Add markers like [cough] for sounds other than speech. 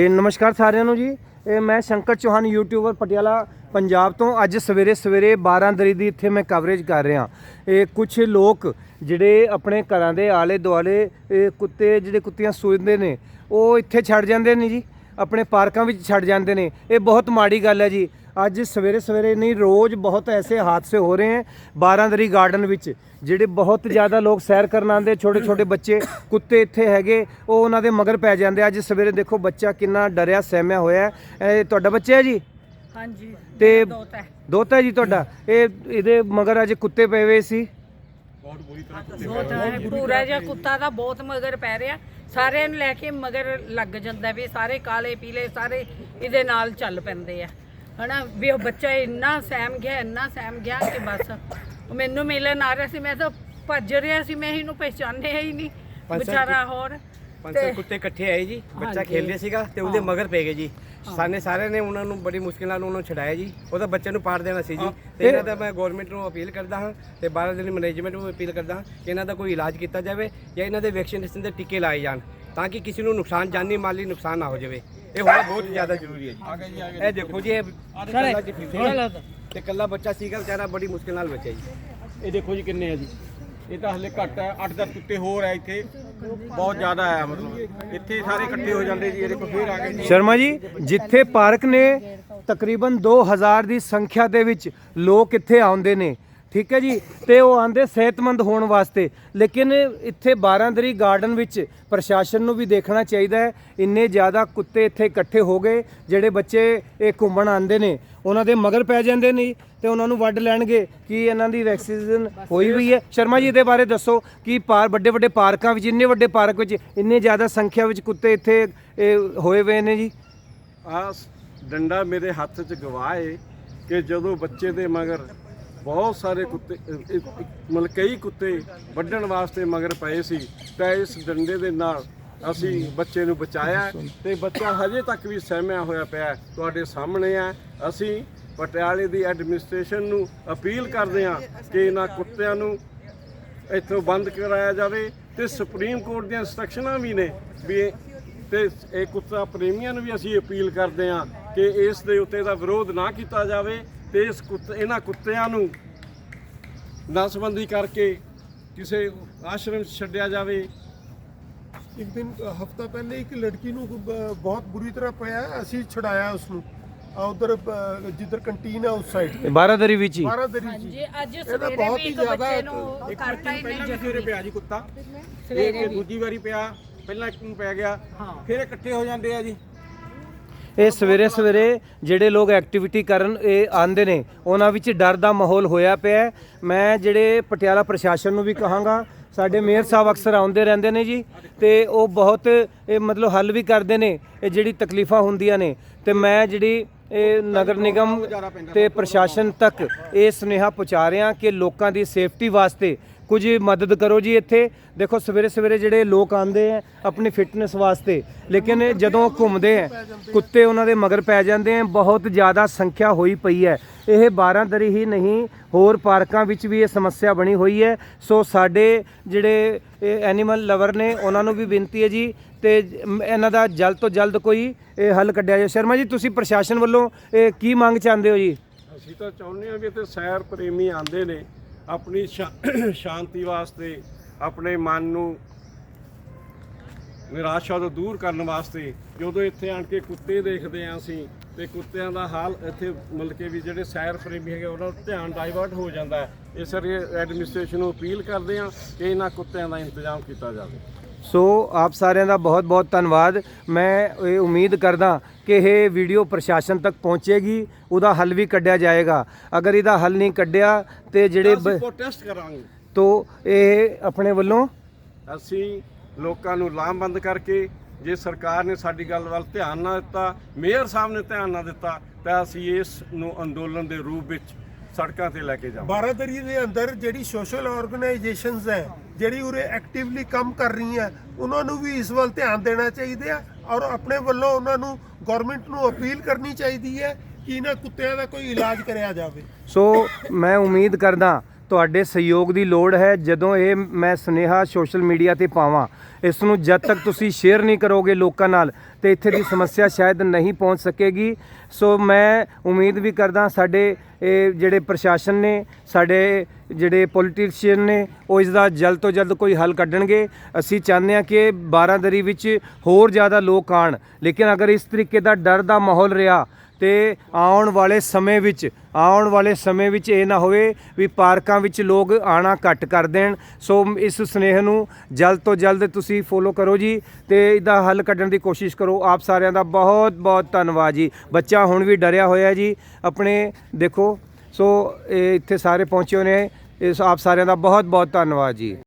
ਇਹ ਨਮਸਕਾਰ ਸਾਰਿਆਂ ਨੂੰ ਜੀ। ਇਹ ਮੈਂ ਸ਼ੰਕਰ ਚੌਹਾਨ ਯੂਟਿਊਬਰ ਪਟਿਆਲਾ, ਪੰਜਾਬ ਤੋਂ। ਅੱਜ ਸਵੇਰੇ ਸਵੇਰੇ 12 ਦਰੀ ਦੀ ਇੱਥੇ ਮੈਂ ਕਵਰੇਜ ਕਰ ਰਿਹਾ। ਇਹ ਕੁਝ ਲੋਕ ਜਿਹੜੇ ਆਪਣੇ ਘਰਾਂ ਦੇ ਆਲੇ ਦੁਆਲੇ ਇਹ ਕੁੱਤੇ, ਜਿਹੜੇ ਕੁੱਤੀਆਂ ਸੂਝਦੇ ਨੇ, ਉਹ ਇੱਥੇ ਛੱਡ ਜਾਂਦੇ ਨੇ ਜੀ। ਆਪਣੇ ਪਾਰਕਾਂ ਵਿੱਚ ਛੱਡ ਜਾਂਦੇ ਨੇ। ਇਹ ਬਹੁਤ ਮਾੜੀ ਗੱਲ ਹੈ ਜੀ। ਅੱਜ ਸਵੇਰੇ ਸਵੇਰੇ ਨਹੀਂ ਰੋਜ਼ ਬਹੁਤ ਐਸੇ ਹਾਦਸੇ ਹੋ ਰਹੇ ਹੈ 12 ਦਰੀ ਗਾਰਡਨ ਵਿੱਚ ਜਿਹੜੇ ਬਹੁਤ ਜ਼ਿਆਦਾ ਲੋਕ ਸੈਰ ਕਰਨ ਆਉਂਦੇ ਛੋਟੇ ਛੋਟੇ ਬੱਚੇ ਕੁੱਤੇ ਇੱਥੇ ਹੈਗੇ ਉਹ ਉਹਨਾਂ ਦੇ ਮਗਰ ਪੈ ਜਾਂਦੇ ਅੱਜ ਸਵੇਰੇ ਦੇਖੋ ਬੱਚਾ ਕਿੰਨਾ ਡਰਿਆ ਸਹਿਮਿਆ ਹੋਇਆ ਇਹ ਤੁਹਾਡਾ ਬੱਚਾ ਹੈ ਜੀ? ਹਾਂਜੀ ਤੇ ਦੋਤਾ ਜੀ ਤੁਹਾਡਾ? ਇਹ ਇਹਦੇ ਮਗਰ ਅੱਜ ਕੁੱਤੇ ਪਏ ਹੋਏ ਸੀ? ਹੈ ਪੂਰਾ ਜਿਹਾ ਕੁੱਤਾ ਦਾ ਬਹੁਤ ਮਗਰ ਪੈ ਰਿਹਾ। ਸਾਰਿਆਂ ਨੂੰ ਲੈ ਕੇ ਮਗਰ ਲੱਗ ਜਾਂਦਾ ਵੀ ਸਾਰੇ ਕਾਲੇ ਪੀਲੇ ਸਾਰੇ ਇਹਦੇ ਨਾਲ ਚੱਲ ਪੈਂਦੇ ਆ। ਹਨਾ ਵੀ ਉਹ ਬੱਚਾ ਇੰਨਾ ਸਹਿਮ ਗਿਆ ਇੰਨਾ ਸਹਿਮ ਗਿਆ ਕਿ ਬਸ ਉਹ ਮੈਨੂੰ ਮਿਲਣ ਆ ਰਿਹਾ ਸੀ ਮੈਂ ਤਾਂ ਭੱਜ ਰਿਹਾ ਸੀ ਮੈਂ ਇਹਨੂੰ ਪਹਿਚਾਨਿਆ ਹੀ ਨਹੀਂ ਵਿਚਾਰਾ ਹੋਰ। ਪੰਜ ਸੱਤ ਕੁੱਤੇ ਇਕੱਠੇ ਆਏ ਜੀ ਬੱਚਾ। ਖੇਲ ਰਿਹਾ ਸੀਗਾ ਤੇ ਉਹਦੇ ਮਗਰ ਪੈ ਗਏ ਜੀ। ਸਾਨੇ ਸਾਰਿਆਂ ਨੇ ਉਹਨਾਂ ਨੂੰ ਬੜੀ ਮੁਸ਼ਕਿਲ ਨਾਲ ਉਹਨਾਂ ਨੂੰ ਛਡਾਇਆ ਜੀ ਉਹਦਾ ਬੱਚੇ ਨੂੰ ਪਾੜ ਦੇਣਾ ਸੀ ਜੀ। ਤੇ ਇਹਨਾਂ ਦਾ ਮੈਂ ਗਵਰਨਮੈਂਟ ਨੂੰ ਅਪੀਲ ਕਰਦਾ ਹਾਂ ਤੇ 12 ਦਿਨ ਮੈਨੇਜਮੈਂਟ ਨੂੰ ਅਪੀਲ ਕਰਦਾ ਹਾਂ ਕਿ ਇਹਨਾਂ ਦਾ ਕੋਈ ਇਲਾਜ ਕੀਤਾ ਜਾਵੇ ਜਾਂ ਇਹਨਾਂ ਦੇ ਵੈਕਸੀਨੇਸ਼ਨ ਦੇ ਟੀਕੇ ਲਾਏ ਜਾਣ ਤਾਂ ਕਿ ਕਿਸੇ ਨੂੰ ਨੁਕਸਾਨ ਜਾਨੀ ਮਾਲੀ ਨੁਕਸਾਨ ਨਾ ਹੋ ਜਾਵੇ। ਇਹ ਹੋਣਾ ਬਹੁਤ ਜ਼ਿਆਦਾ ਜ਼ਰੂਰੀ ਹੈ ਜੀ। ਇਹ ਦੇਖੋ ਜੀ ਇਹ ਕੱਲਾ ਤੇ। ਕੱਲਾ ਬੱਚਾ ਸੀਗਾ ਵਿਚਾਰਾ ਬੜੀ ਮੁਸ਼ਕਿਲ ਨਾਲ ਬਚਿਆ ਜੀ। ਇਹ ਦੇਖੋ ਜੀ ਕਿੰਨੇ ਆ ਜੀ। ਇਹ ਤਾਂ ਹਲੇ ਘੱਟ ਹੈ 8-10 ਕੁੱਤੇ ਹੋਰ ਆ ਇੱਥੇ। ਬਹੁਤ ਜ਼ਿਆਦਾ ਆ ਮਤਲਬ। ਇੱਥੇ ਸਾਰੇ ਇਕੱਠੇ ਹੋ ਜਾਂਦੇ ਜੀ ਇਹ ਦੇਖੋ ਫੇਰ ਆ ਗਏ ਸ਼ਰਮਾ ਜੀ ਜਿੱਥੇ ਪਾਰਕ ਨੇ ਤਕਰੀਬਨ 2000 ਦੀ ਸੰਖਿਆ ਦੇ ਵਿੱਚ ਲੋਕ ਇੱਥੇ ਆਉਂਦੇ ਨੇ ਠੀਕ ਹੈ ਜੀ? ਤੇ ਉਹ ਆਂਦੇ ਸਿਹਤਮੰਦ ਹੋਣ ਵਾਸਤੇ। ਲੇਕਿਨ ਇੱਥੇ 12 ਦਰੀ ਗਾਰਡਨ ਵਿੱਚ ਪ੍ਰਸ਼ਾਸਨ ਨੂੰ ਵੀ ਦੇਖਣਾ ਚਾਹੀਦਾ ਹੈ। ਇੰਨੇ ਜ਼ਿਆਦਾ ਕੁੱਤੇ ਇੱਥੇ ਇਕੱਠੇ ਹੋ ਗਏ, ਜਿਹੜੇ ਬੱਚੇ ਇਹ ਘੁੰਮਣ ਆਉਂਦੇ ਨੇ। ਉਹਨਾਂ ਦੇ ਮਗਰ ਪੈ ਜਾਂਦੇ ਨੇ ਤੇ ਉਹਨਾਂ ਨੂੰ ਵੱਢ ਲੈਣਗੇ ਕਿ ਇਹਨਾਂ ਦੀ ਵੈਕਸੀਨੇਸ਼ਨ ਹੋਈ ਹੋਈ ਹੈ। ਸ਼ਰਮਾ ਜੀ, ਇਹਦੇ ਬਾਰੇ ਦੱਸੋ ਕਿ ਪਾਰ, ਵੱਡੇ ਵੱਡੇ ਪਾਰਕਾਂ ਵਿੱਚ, ਇੰਨੇ ਵੱਡੇ ਪਾਰਕ ਵਿੱਚ, ਇੰਨੇ ਜ਼ਿਆਦਾ ਸੰਖਿਆ ਵਿੱਚ ਕੁੱਤੇ ਇੱਥੇ, ਇਹ ਹੋਏ ਹੋਏ ਨੇ ਜੀ? ਆ ਡੰਡਾ ਮੇਰੇ ਹੱਥ 'ਚ ਗਵਾਹ ਏ ਕਿ ਜਦੋਂ ਬੱਚੇ ਦੇ ਮਗਰ ਬਹੁਤ ਸਾਰੇ ਕੁੱਤੇ ਅ, ਮਤਲਬ ਕਈ ਕੁੱਤੇ ਵੱਢਣ ਵਾਸਤੇ ਮਗਰ ਪਏ ਸੀ। ਤਾਂ ਇਸ ਡੰਡੇ ਦੇ ਨਾਲ ਅਸੀਂ ਬੱਚੇ ਨੂੰ ਬਚਾਇਆ ਤੇ ਬੱਚਾ ਹਜੇ ਤੱਕ ਵੀ ਸਹਿਮਿਆ ਹੋਇਆ ਪਿਆ ਤੁਹਾਡੇ ਸਾਹਮਣੇ ਹੈ। ਅਸੀਂ ਪਟਿਆਲੇ ਦੀ ਐਡਮਿਨਿਸਟ੍ਰੇਸ਼ਨ ਨੂੰ ਅਪੀਲ ਕਰਦੇ ਹਾਂ ਕਿ ਇਹਨਾਂ ਕੁੱਤਿਆਂ ਨੂੰ ਇੱਥੋਂ ਬੰਦ ਕਰਾਇਆ ਜਾਵੇ ਤੇ ਸੁਪਰੀਮ ਕੋਰਟ ਦੀਆਂ ਇੰਸਟਰਕਸ਼ਨਾਂ ਵੀ ਨੇ ਵੀ ਇਹ- ਤੇ ਇਹ ਕੁੱਤਾ ਪ੍ਰੇਮੀਆਂ ਨੂੰ ਵੀ ਅਸੀਂ ਅਪੀਲ ਕਰਦੇ ਹਾਂ ਕਿ ਇਸ ਦੇ ਉੱਤੇ ਦਾ ਵਿਰੋਧ ਨਾ ਕੀਤਾ ਜਾਵੇ। ਤੇ ਇਸ ਕੁੱਤੇ ਇਹਨਾਂ ਕੁੱਤਿਆਂ ਨੂੰ ਨਸਬੰਦੀ ਕਰਕੇ ਕਿਸੇ ਆਸ਼ਰਮ 'ਚ ਛੱਡਿਆ ਜਾਵੇ। ਇੱਕ ਦਿਨ ਹਫਤਾ ਪਹਿਲੇ ਇੱਕ ਲੜਕੀ ਨੂੰ ਬਹੁਤ ਬੁਰੀ ਤਰ੍ਹਾਂ ਪਿਆ ਅਸੀਂ ਛੁਡਾਇਆ ਉਸ ਨੂੰ ਆ ਉਧਰ ਜਿੱਧਰ ਕੰਟੀਨ ਹੈ ਉਸ ਸਾਈਡ ਤੇ। 12 ਦਰੀ ਵਿੱਚ ਹੀ। 12 ਦਰੀ ਹਾਂਜੀ ਜੀ ਅੱਜ ਸਵੇਰੇ ਬਹੁਤ ਵੀ ਹੀ ਇੱਕ ਜ਼ਿਆਦਾ ਬੱਚੇ ਨੂੰ ਇੱਕ ਨੂੰ ਪਹਿਲਾਂ ਨਹੀਂ ਵੀ ਸਵੇਰੇ ਪਿਆ ਜੀ ਕੁੱਤਾ। ਸਵੇਰੇ ਦੂਜੀ ਵਾਰੀ ਪਿਆ ਪਹਿਲਾਂ ਇੱਕ ਨੂੰ ਪੈ ਗਿਆ। ਫਿਰ ਇਕੱਠੇ ਹੋ ਜਾਂਦੇ ਆ ਜੀ। ਇਹ ਸਵੇਰੇ ਸਵੇਰੇ ਜਿਹੜੇ ਲੋਕ ਐਕਟੀਵਿਟੀ ਕਰਨ, ਇਹ ਆਂਦੇ ਨੇ, ਉਹਨਾਂ ਵਿੱਚ ਡਰ ਦਾ ਮਾਹੌਲ ਹੋਇਆ ਪਿਆ ਮੈਂ ਜਿਹੜੇ ਪਟਿਆਲਾ ਪ੍ਰਸ਼ਾਸਨ ਨੂੰ ਵੀ ਕਹਾਂਗਾ, ਸਾਡੇ ਮੇਅਰ ਸਾਹਿਬ ਅਕਸਰ ਆਉਂਦੇ ਰਹਿੰਦੇ ਨੇ ਜੀ, ਤੇ ਉਹ ਬਹੁਤ, ਇਹ ਮਤਲਬ ਹੱਲ ਵੀ ਕਰਦੇ ਨੇ, ਇਹ ਜਿਹੜੀ ਤਕਲੀਫਾਂ ਹੁੰਦੀਆਂ ਨੇ। ਤੇ ਮੈਂ ਜਿਹੜੀ ਇਹ ਨਗਰ ਨਿਗਮ ਤੇ ਪ੍ਰਸ਼ਾਸਨ ਤੱਕ ਇਹ ਸੁਨੇਹਾ ਪਹੁੰਚਾ ਰਿਹਾ ਕਿ ਲੋਕਾਂ ਦੀ ਸੇਫਟੀ ਵਾਸਤੇ ਕੁਝ ਮਦਦ ਕਰੋ ਜੀ ਇੱਥੇ। ਦੇਖੋ, ਸਵੇਰੇ ਸਵੇਰੇ ਜਿਹੜੇ ਲੋਕ ਆਉਂਦੇ ਆ ਆਪਣੀ ਫਿਟਨੈਸ ਵਾਸਤੇ, ਲੇਕਿਨ ਜਦੋਂ ਘੁੰਮਦੇ ਆ, ਕੁੱਤੇ ਉਹਨਾਂ ਦੇ ਮਗਰ ਪੈ ਜਾਂਦੇ ਆ, ਬਹੁਤ ਜ਼ਿਆਦਾ ਸੰਖਿਆ ਹੋਈ ਪਈ ਹੈ। ਇਹ 12 ਦਰੀ ਹੀ ਨਹੀਂ, ਹੋਰ ਪਾਰਕਾਂ ਵਿੱਚ ਵੀ ਇਹ ਸਮੱਸਿਆ ਬਣੀ ਹੋਈ ਹੈ। ਸੋ ਸਾਡੇ ਜਿਹੜੇ ਐਨੀਮਲ ਲਵਰ ਨੇ, ਉਹਨਾਂ ਨੂੰ ਵੀ ਬੇਨਤੀ ਹੈ ਜੀ ਤੇ ਇਹਨਾਂ ਦਾ ਜਲਦ ਤੋਂ ਜਲਦ ਕੋਈ ਇਹ ਹੱਲ ਕੱਢਿਆ ਜਾਵੇ। ਸ਼ਰਮਾ ਜੀ, ਤੁਸੀਂ ਪ੍ਰਸ਼ਾਸਨ ਵੱਲੋਂ ਇਹ ਕੀ ਮੰਗ ਚਾਹੁੰਦੇ ਹੋ ਜੀ? ਅਸੀਂ ਤਾਂ ਚਾਹੁੰਦੇ ਹਾਂ ਵੀ ਇੱਥੇ ਸੈਰ ਪ੍ਰੇਮੀ ਆਉਂਦੇ ਨੇ। ਆਪਣੀ ਸ਼ਾ- [coughs] ਸ਼ਾਂਤੀ ਵਾਸਤੇ, ਆਪਣੇ ਮਨ ਨੂੰ ਨਿਰਾਸ਼ਾ ਤੋਂ ਦੂਰ ਕਰਨ ਵਾਸਤੇ ਜਦੋਂ ਇੱਥੇ ਆਣ ਕੇ ਕੁੱਤੇ ਦੇਖਦੇ ਆਂ ਅਸੀਂ, ਤੇ ਕੁੱਤਿਆਂ ਦਾ ਹਾਲ ਇੱਥੇ ਮਤਲਬ ਕਿ ਵੀ ਜਿਹੜੇ ਸੈਰ ਪ੍ਰੇਮੀ ਹੈਗੇ ਉਹਨਾਂ ਦਾ ਧਿਆਨ ਡਾਈਵਰਟ ਹੋ ਜਾਂਦਾ ਇਸ ਲਈ ਐਡਮਿਨਿਸਟ੍ਰੇਸ਼ਨ ਨੂੰ ਅਪੀਲ ਕਰਦੇ ਆਂ ਕਿ ਇਹਨਾਂ ਕੁੱਤਿਆਂ ਦਾ ਇੰਤਜ਼ਾਮ ਕੀਤਾ ਜਾਵੇ। ਸੋ ਆਪ ਸਾਰਿਆਂ ਦਾ ਬਹੁਤ ਬਹੁਤ ਧੰਨਵਾਦ। ਮੈਂ ਇਹ ਉਮੀਦ ਕਰਦਾ ਕਿ ਇਹ ਵੀਡੀਓ ਪ੍ਰਸ਼ਾਸਨ ਤੱਕ ਪਹੁੰਚੇਗੀ ਉਹਦਾ ਹੱਲ ਵੀ ਕੱਢਿਆ ਜਾਏਗਾ। ਅਗਰ ਇਹਦਾ ਹੱਲ ਨਹੀਂ ਕੱਢਿਆ ਤੇ ਜਿਹੜੇ ਅਸੀਂ ਪ੍ਰੋਟੈਸਟ ਕਰਾਂਗੇ। ਤੋ ਇਹ ਆਪਣੇ ਵੱਲੋਂ ਅਸੀਂ ਲੋਕਾਂ ਨੂੰ ਲਾਮਬੰਦ ਕਰਕੇ ਜੇ ਸਰਕਾਰ ਨੇ ਸਾਡੀ ਗੱਲ ਵੱਲ ਧਿਆਨ ਨਾ ਦਿੱਤਾ ਮੇਅਰ ਸਾਹਿਬ ਨੇ ਧਿਆਨ ਨਾ ਦਿੱਤਾ ਤਾਂ ਅਸੀਂ ਇਸ ਨੂੰ ਅੰਦੋਲਨ ਦੇ ਰੂਪ ਵਿੱਚ ਸੜਕਾਂ ਤੇ ਲੈ ਕੇ ਜਾਵਾਂਗੇ। 12 ਦਰੀ ਦੇ ਅੰਦਰ ਜਿਹੜੀ ਸੋਸ਼ਲ ਆਰਗੇਨਾਈਜੇਸ਼ਨਸ ਹੈ ਜਿਹੜੀ ਉਰੇ ਐਕਟਿਵਲੀ ਕੰਮ ਕਰ ਰਹੀ ਹੈ, ਉਹਨਾਂ ਨੂੰ ਵੀ ਇਸ ਵੱਲ ਧਿਆਨ ਦੇਣਾ ਚਾਹੀਦਾ ਹੈ ਔਰ ਆਪਣੇ ਵੱਲੋਂ ਉਹਨਾਂ ਨੂੰ ਗਵਰਨਮੈਂਟ ਨੂੰ ਅਪੀਲ ਕਰਨੀ ਚਾਹੀਦੀ ਹੈ ਕਿ ਇਹਨਾਂ ਕੁੱਤਿਆਂ ਦਾ ਕੋਈ ਇਲਾਜ ਕਰਿਆ ਜਾਵੇ। ਸੋ ਮੈਂ ਉਮੀਦ ਕਰਦਾ ਤੁਹਾਡੇ ਸਹਿਯੋਗ ਦੀ ਲੋੜ ਹੈ ਜਦੋਂ ਇਹ ਮੈਂ ਸੁਨੇਹਾ ਸੋਸ਼ਲ ਮੀਡੀਆ ਤੇ ਪਾਵਾਂ। ਇਸ ਨੂੰ ਜਦ ਤੱਕ ਤੁਸੀਂ ਸ਼ੇਅਰ ਨਹੀਂ ਕਰੋਗੇ ਲੋਕਾਂ ਨਾਲ, ਤੇ ਇੱਥੇ ਦੀ ਸਮੱਸਿਆ ਸ਼ਾਇਦ ਨਹੀਂ ਪਹੁੰਚ ਸਕੇਗੀ। ਸੋ ਮੈਂ ਉਮੀਦ ਵੀ ਕਰਦਾ ਸਾਡੇ ਇਹ ਜਿਹੜੇ ਪ੍ਰਸ਼ਾਸਨ ਨੇ, ਸਾਡੇ ਜਿਹੜੇ ਪੋਲੀਟੀਸ਼ੀਅਨ ਨੇ, ਉਹ ਇਸ ਦਾ ਜਲਦ ਤੋਂ ਜਲਦ ਕੋਈ ਹੱਲ ਕੱਢਣਗੇ। ਅਸੀਂ ਚਾਹੁੰਦੇ ਹਾਂ ਕਿ ਬਾਰਾਂਦਰੀ ਵਿੱਚ ਹੋਰ ਜ਼ਿਆਦਾ ਲੋਕ ਆਣ ਲੇਕਿਨ ਅਗਰ ਇਸ ਤਰੀਕੇ ਦਾ ਡਰ ਦਾ ਮਾਹੌਲ ਰਿਹਾ ਤੇ ਆਉਣ ਵਾਲੇ ਸਮੇਂ ਵਿੱਚ, ਆਉਣ ਵਾਲੇ ਸਮੇਂ ਵਿੱਚ ਇਹ ਨਾ ਹੋਵੇ ਵੀ ਪਾਰਕਾਂ ਵਿੱਚ ਲੋਕ ਆਣਾ ਘੱਟ ਕਰ ਦੇਣ। ਸੋ ਇਸ ਸੁਨੇਹ ਨੂੰ ਜਲਦ ਤੋਂ ਜਲਦ ਤੁਸੀਂ ਫੋਲੋ ਕਰੋ ਜੀ ਤੇ ਇਹਦਾ ਹੱਲ ਕੱਢਣ ਦੀ ਕੋਸ਼ਿਸ਼ ਕਰੋ। ਆਪ ਸਾਰਿਆਂ ਦਾ ਬਹੁਤ ਬਹੁਤ ਧੰਨਵਾਦ ਜੀ। ਬੱਚਾ ਹੁਣ ਵੀ ਡਰਿਆ ਹੋਇਆ ਜੀ, ਆਪਣੇ ਦੇਖੋ। ਸੋ ਇਹ ਇੱਥੇ ਸਾਰੇ ਪਹੁੰਚੇ ਹੋਏ ਨੇ। ਇਸ ਆਪ ਸਾਰਿਆਂ ਦਾ ਬਹੁਤ ਬਹੁਤ ਧੰਨਵਾਦ ਜੀ।